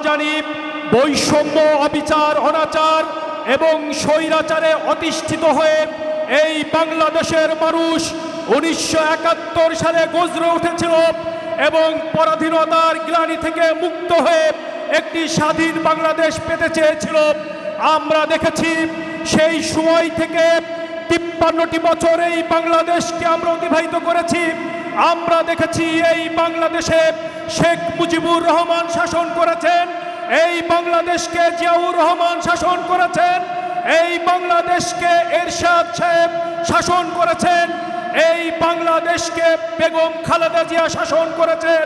জানি বৈষম্য, অবিচার, অনাচার এবং স্বৈরাচারে অতিষ্ঠিত হয়ে এই বাংলাদেশের মানুষ উনিশশো একাত্তর সালে গজরে উঠেছিল এবং পরাধীনতার গ্লানি থেকে মুক্ত হয়ে একটি স্বাধীন বাংলাদেশ পেতে চেয়েছিল। আমরা দেখেছি সেই সময় থেকে তিপ্পান্নটি বছর এই বাংলাদেশকে আমরা অতিবাহিত করেছি। আমরা দেখেছি এই বাংলাদেশে শেখ মুজিবুর রহমান শাসন করেছেন, এই বাংলাদেশকে জিয়াউর রহমান শাসন করেছেন, এই বাংলাদেশকে এরশাদ সাহেব শাসন করেছেন, এই বাংলাদেশকে বেগম খালেদা জিয়া শাসন করেছেন,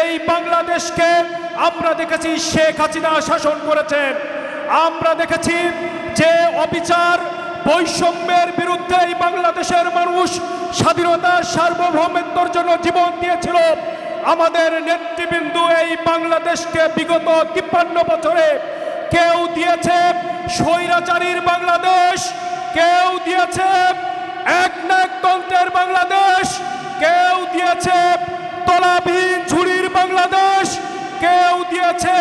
এই বাংলাদেশকে আমরা দেখেছি শেখ হাসিনা শাসন করেছেন। আমরা দেখেছি যে অবিচার বৈষম্যের বিরুদ্ধে এই বাংলাদেশের মানুষ স্বাধীনতার সার্বভৌমত্বর জন্য জীবন দিয়েছিল। আমাদের নেতৃবৃন্দু এই বাংলাদেশকে বিগত তিপ্পান্ন বছরে কেউ দিয়েছে স্বৈরাচারীর বাংলাদেশ, কেউ দিয়েছে এক তন্ত্রের বাংলাদেশ, কেউ দিয়েছে তলাবিহীন ঝুড়ির বাংলাদেশ, কেউ দিয়েছে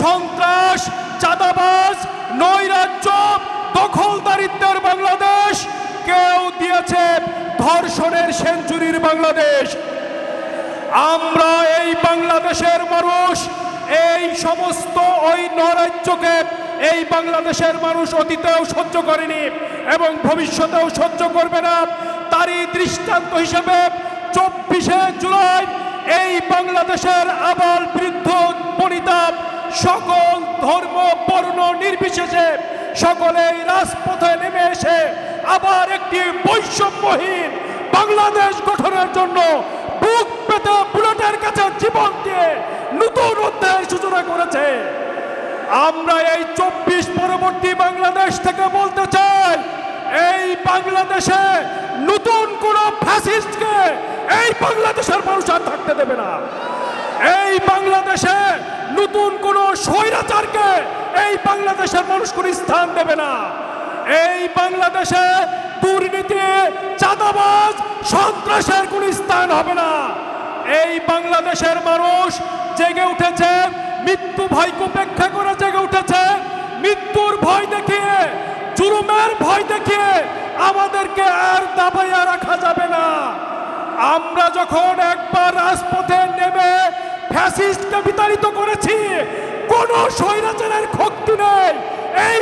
সন্ত্রাস, চাঁদাবাজ নৈরাজ্য দখলদারিত্বের বাংলাদেশ কেউ দিয়েছে ধর্ষণের সেঞ্চুরির বাংলাদেশ। আমরা এই বাংলাদেশের মানুষ, এই সমস্ত ওই নরাজ্যকে এই বাংলাদেশের মানুষ অতীতেও সহ্য করেনি এবং ভবিষ্যতেও সহ্য করবে না। তারই দৃষ্টান্ত হিসেবে চব্বিশে জুলাই এই বাংলাদেশের আবাল বৃদ্ধ বনিতা সকল ধর্ম, বর্ণ নির্বিশেষে সকলেই রাজপথে নেমে এসে আবার একটি বৈষম্যহীন বাংলাদেশ গঠনের জন্য বুক পেতে বুলেটের কাছে জীবন দিয়ে নতুন অধ্যায়ের সূচনা করেছে। আমরা এই চব্বিশ পরবর্তী বাংলাদেশ থেকে বলতে চাই, এই বাংলাদেশে নতুন কোন ফ্যাসিস্টকে এই বাংলাদেশের মানুষ আর থাকতে দেবে না। এই বাংলাদেশে নতুন কোন স্বৈরাচারকে এই বাংলাদেশের মানুষ কোন স্থান দেবে না। এই বাংলাদেশে দুর্নীতি, চাঁদাবাজ, সন্ত্রাসের কোন স্থান হবে না। এই বাংলাদেশের মানুষ জেগে উঠেছে, মৃত্যু ভয়কে উপেক্ষা করে জেগে উঠেছে। মৃত্যুর ভয় দেখিয়ে, জুলুমের ভয় দেখিয়ে আমাদেরকে আর দাবাইয়া রাখা যাবে না। আমরা যখন একবার রাজপথে নেমে ফ্যাসিস্টকে বিতাড়িত করেছি, কোন স্বৈরাচারের শক্তি নেই। এই